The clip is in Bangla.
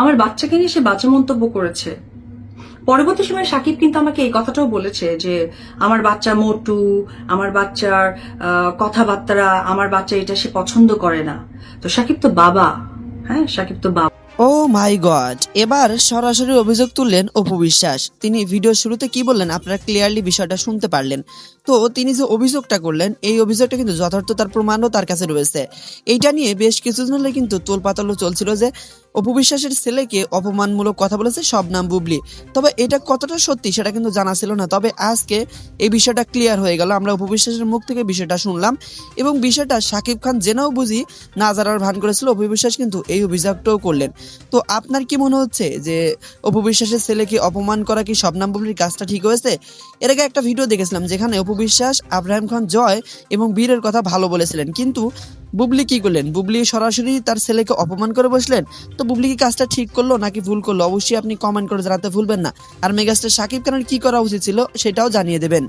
আমার বাচ্চাকে নিয়ে সে বাজে মন্তব্য করেছে। পরবর্তী সময়ে সাকিব কিন্তু আমাকে এই কথাটাও বলেছে যে, আমার বাচ্চা মোটু, আমার বাচ্চার কথাবার্তা আমার বাচ্চা এটা সে পছন্দ করে না। তো সাকিব তো বাবা। হ্যাঁ সাকিব তো বাবা। Oh my god. এবার সরাসরি অভিযোগ তুললেন অপু বিশ্বাস। তিনি ভিডিও শুরুতে কি বললেন আপনারা ক্লিয়ারলি বিষয়টা শুনতে পারলেন। তো তিনি যে অভিযোগটা করলেন, এই অভিযোগটা কিন্তু যথার্থতার প্রমাণও তার কাছে রয়েছে। এইটা নিয়ে বেশ কিছুদিন হলে কিন্তু তোলপাতালো চলছিল যে অপু বিশ্বাসের ছেলেকে অপমানমূলক কথা বলেছে সব নাম বুবলি। তবে এটা কতটা সত্যি সেটা কিন্তু জানা ছিল না। তবে আজকে এই বিষয়টা ক্লিয়ার হয়ে গেল। আমরা অপু বিশ্বাসের মুখ থেকে বিষয়টা শুনলাম এবং বিষয়টা সাকিব খান জেনেও বুঝি না জানার ভান করেছিল। অপু বিশ্বাস কিন্তু এই অভিযোগটাও করলেন। তো আপনার কি মনে হচ্ছে যে অপু বিশ্বাসের ছেলেকে অপমান করা কি শবনাম বুবলির কাজটা ঠিক হয়েছে? এর আগে একটা ভিডিও দেখেছিলাম যেখানে অপু বিশ্বাস, আব্রাহিম খান, জয় এবং বীরের কথা ভালো বলেছিলেন। কিন্তু বুবলি কি করলেন? বুবলি সরাসরি তার ছেলেকে অপমান করে বসলেন? তো বুবলি কি কাজটা ঠিক করল নাকি ভুল করল? অবশ্যই আপনি কমেন্ট করে জানাতে ভুলবেন না। আর মেগাস্টার সাকিব খানের কি করা উচিত ছিল সেটাও জানিয়ে দেবেন।